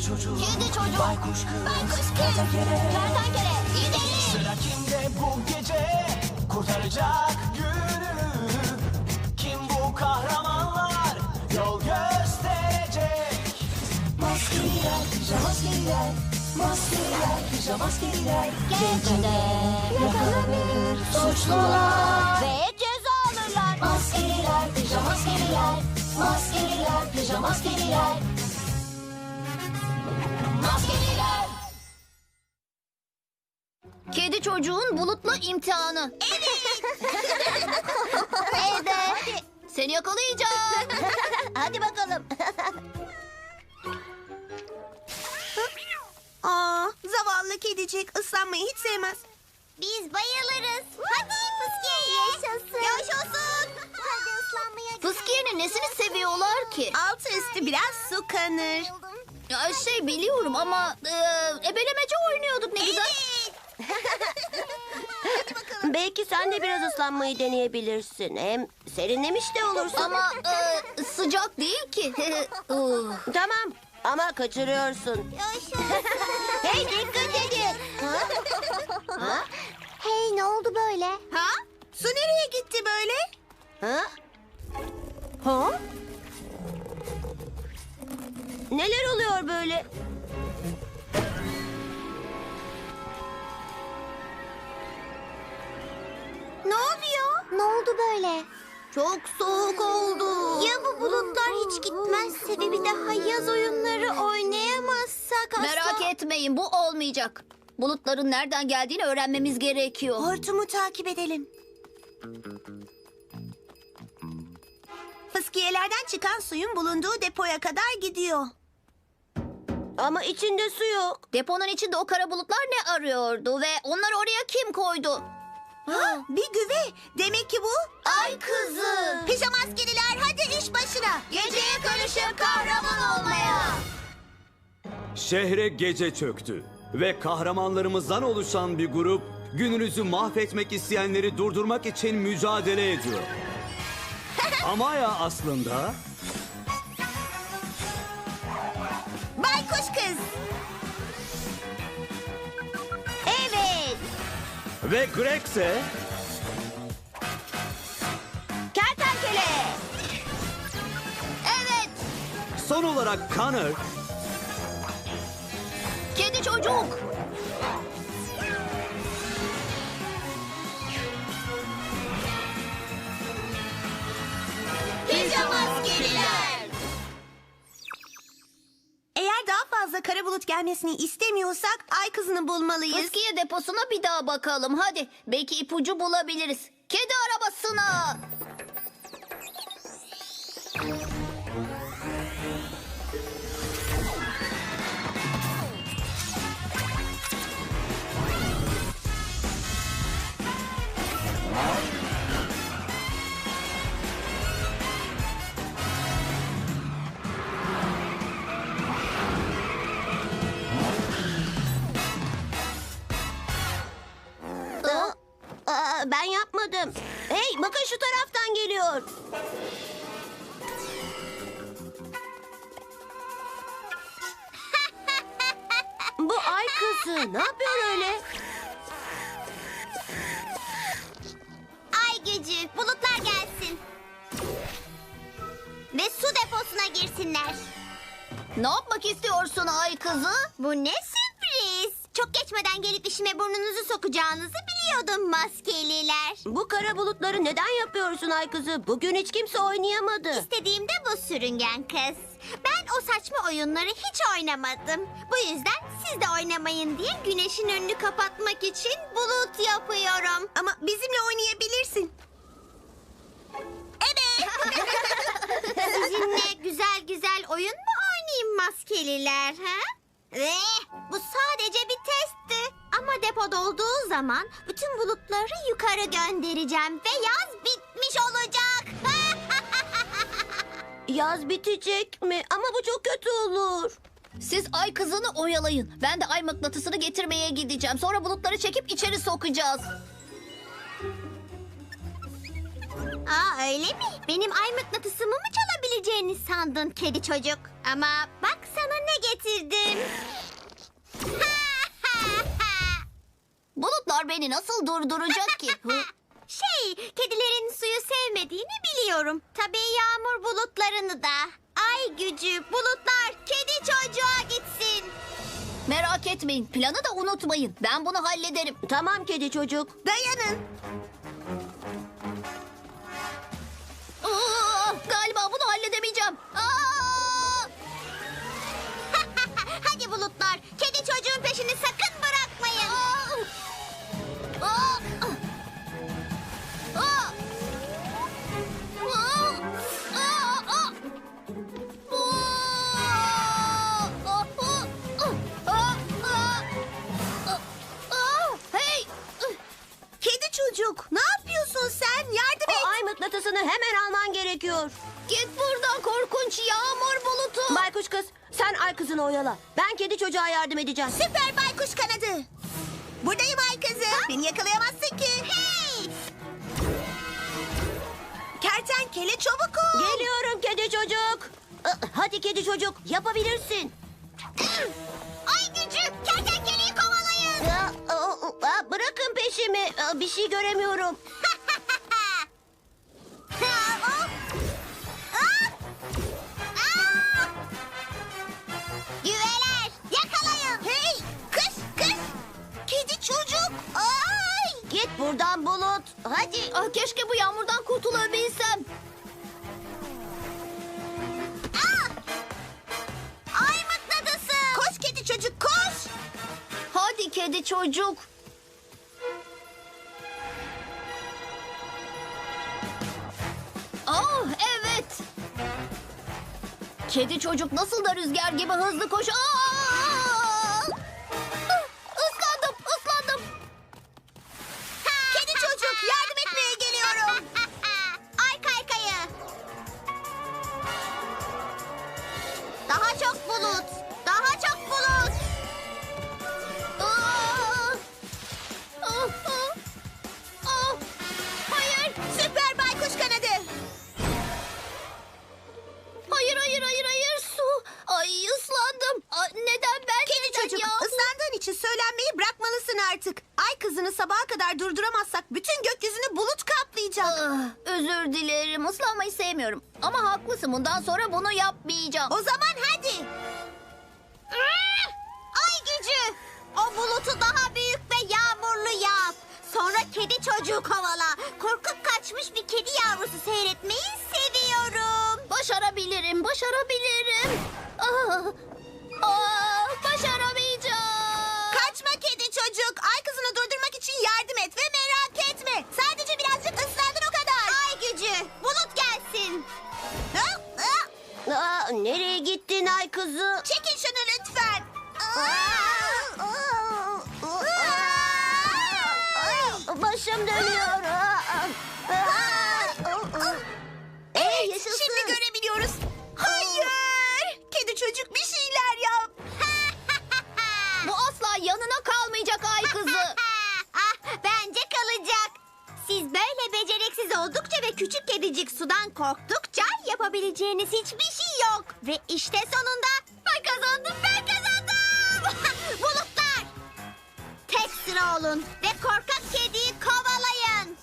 Kedi çocuk, Kedi çocuk. baykuş kız, Baykuş kız. kertenkele. Kertenkele. Gidelim. Sıra kimde bu gece kurtaracak günü? Kim bu kahramanlar yol gösterecek? Maskeliler, pijamaskeliler, maskeliler, pijamaskeliler. Gecede yakalanır suçlular ve ceza alırlar. Maskeliler, pijamaskeliler, maskeliler, pijamaskeliler. Maskeliler. Kedi çocuğun bulutlu imtihanı. Evet. Evde. Seni yakalayacağım. Hadi bakalım. Aa, zavallı kedicik ıslanmayı hiç sevmez. Biz bayılırız. Hadi fıskiye. Yaşasın. Yaşasın. Hadi ıslanmaya Fıskiye'nin nesini seviyorlar ki? Altı üstü biraz su kanır. Ya şey biliyorum ama e, ebelemece oynuyorduk ne güzel. Belki sen de biraz ıslanmayı deneyebilirsin. Hem serinlemiş de olursun. Ama e, sıcak değil ki. Uh. Tamam ama kaçırıyorsun. hey dikkat edin. Hey ne oldu böyle? Ha? Su nereye gitti böyle? Ha? Ha? Neler oluyor böyle? Ne oluyor? Ne oldu böyle? Çok soğuk oldu. Ya bu bulutlar hiç gitmezse ve bir daha yaz oyunları oynayamazsak asla... Merak etmeyin bu olmayacak. Bulutların nereden geldiğini öğrenmemiz gerekiyor. Hortumu takip edelim. Fıskiyelerden çıkan suyun bulunduğu depoya kadar gidiyor. Ama içinde su yok. Deponun içinde o kara bulutlar ne arıyordu ve onları oraya kim koydu? Ha, bir güve. Demek ki bu... Ay kızı. Pijama askeriler hadi iş başına. Geceye karışıp kahraman olmaya. Şehre gece çöktü ve kahramanlarımızdan oluşan bir grup gününüzü mahvetmek isteyenleri durdurmak için mücadele ediyor. Ama ya aslında Kız. Evet. ve Greg ise Kertenkele. Evet. son olarak Connor Kedi çocuk. Fazla kara bulut gelmesini istemiyorsak ay kızını bulmalıyız. Fıskiye deposuna bir daha bakalım hadi. Belki ipucu bulabiliriz. Kedi arabasına. Hey bakın şu taraftan geliyor. Bu ay kızı ne yapıyor öyle? Ay gücü, bulutlar gelsin. Ve su deposuna girsinler. Ne yapmak istiyorsun ay kızı? Bu ne. Çok geçmeden gelip işime burnunuzu sokacağınızı biliyordum maskeliler. Bu kara bulutları neden yapıyorsun ay kızı? Bugün hiç kimse oynayamadı. İstediğimde bu sürüngen kız. Ben o saçma oyunları hiç oynamadım. Bu yüzden siz de oynamayın diye güneşin önünü kapatmak için bulut yapıyorum. Ama bizimle oynayabilirsin. Evet. Sizinle güzel güzel oyun mu oynayayım maskeliler ha? Eh, bu sadece bir testti. Ama depo dolduğu zaman bütün bulutları yukarı göndereceğim ve yaz bitmiş olacak. Yaz bitecek mi? Ama bu çok kötü olur. Siz ay kızını oyalayın. Ben de ay mıknatısını getirmeye gideceğim. Sonra bulutları çekip içeri sokacağız. Aa öyle mi? Benim ay mıknatısımı mı çalabileceğini sandın kedi çocuk? Ama bak sana ne getirdim. Bulutlar beni nasıl durduracak ki? Hı? Şey, kedilerin suyu sevmediğini biliyorum. Tabii yağmur bulutlarını da. Ay gücü, bulutlar kedi çocuğa gitsin. Merak etmeyin planı da unutmayın. Ben bunu hallederim. Tamam kedi çocuk. Dayanın. Aa, galiba bunu halledemeyeceğim. Aa! Hadi bulutlar, kedi çocuğun peşini sakın gerekiyor. Git buradan korkunç yağmur bulutu. Baykuş kız sen ay kızını oyala. Ben kedi çocuğa yardım edeceğim. Süper baykuş kanadı. Buradayım ay kızı. Beni yakalayamazsın ki. Hey! Kertenkele çabuk ol. Geliyorum kedi çocuk. Hadi kedi çocuk yapabilirsin. Ay gücü, kertenkeleyi kovalayın. Aa, aa, aa, Bırakın peşimi. Aa, Bir şey göremiyorum. Ah, keşke bu yağmurdan kurtulabilsem. Ay mıknatısı. Koş kedi çocuk, koş. Hadi kedi çocuk. Oh evet. Kedi çocuk nasıl da rüzgar gibi hızlı koş. Aa! Ay kızını sabaha kadar durduramazsak bütün gökyüzünü bulut kaplayacak. Ah, özür dilerim. Islanmayı sevmiyorum. Ama haklısın. Bundan sonra bunu yapmayacağım. O zaman hadi. Ay gücü. O bulutu daha büyük ve yağmurlu yap. Sonra kedi çocuğu kovala. Nereye gittin ay kızı? Çekin şunu lütfen. Başım dönüyor. Aa, aa. Ee, yaşasın. Şimdi görebiliyoruz. Hayır. Kedi çocuk bir şeyler yap. Bu asla yanına kalmayacak ay kızı. ah, bence kalacak. Siz böyle beceriksiz oldukça ve küçük kedicik sudan korktukça yapabileceğiniz hiçbir yok. Ve işte sonunda ben kazandım, ben kazandım. Bulutlar. Tek sıra olun ve korkak kediyi kovalayın.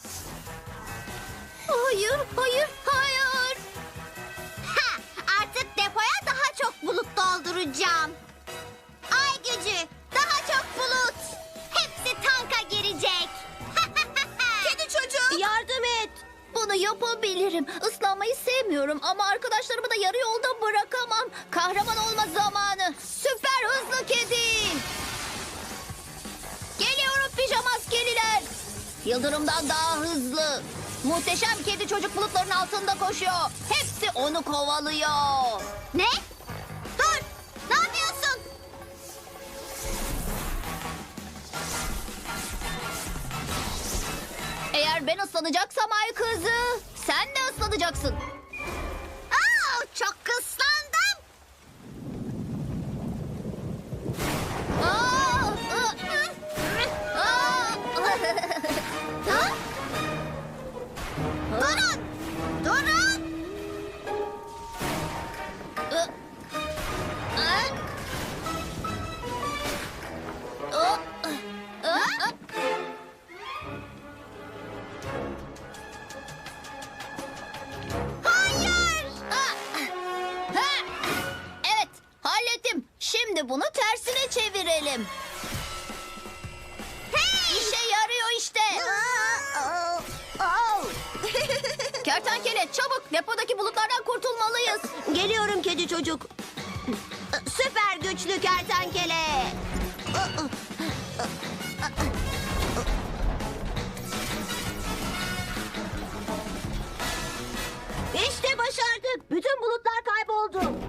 Hayır, hayır, hayır. Ha, artık depoya daha çok bulut dolduracağım. Yapabilirim. Islanmayı sevmiyorum ama arkadaşlarımı da yarı yolda bırakamam. Kahraman olma zamanı. Süper hızlı kedi. Geliyorum pijamaskeliler. Yıldırımdan daha hızlı. Muhteşem kedi çocuk bulutların altında koşuyor. Hepsi onu kovalıyor. Ne? Eğer ben ıslanacaksam ay kızı, sen de ıslanacaksın. Çevirelim. İşe yarıyor işte. Kertenkele çabuk depodaki bulutlardan kurtulmalıyız. Geliyorum kedi çocuk. Süper güçlü kertenkele. İşte başardık. Bütün bulutlar kayboldu.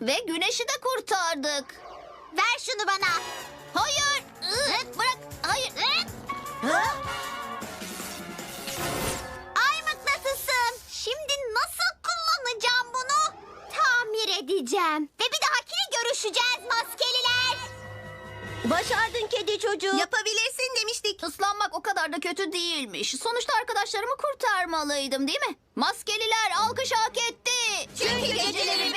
Ve güneşi de kurtardık. Ver şunu bana. Hayır. Iı, Bırak. Hayır. Ay mıknatısım. Şimdi nasıl kullanacağım bunu? Tamir edeceğim. Ve bir dahakine görüşeceğiz maskeliler. Başardın kedi çocuk. Yapabilirsin demiştik. Islanmak o kadar da kötü değilmiş. Sonuçta arkadaşlarımı kurtarmalıydım değil mi? Maskeliler alkış hak etti. Çünkü geceleri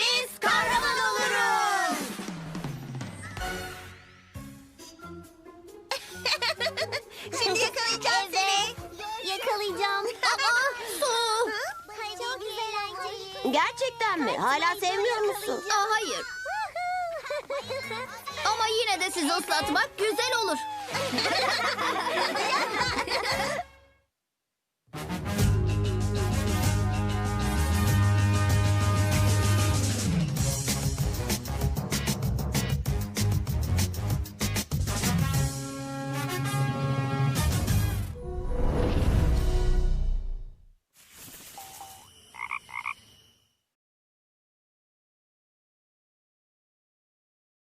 Gerçekten mi? Hala sevmiyor musun? Aa, hayır. Ama yine de sizi ıslatmak güzel olur.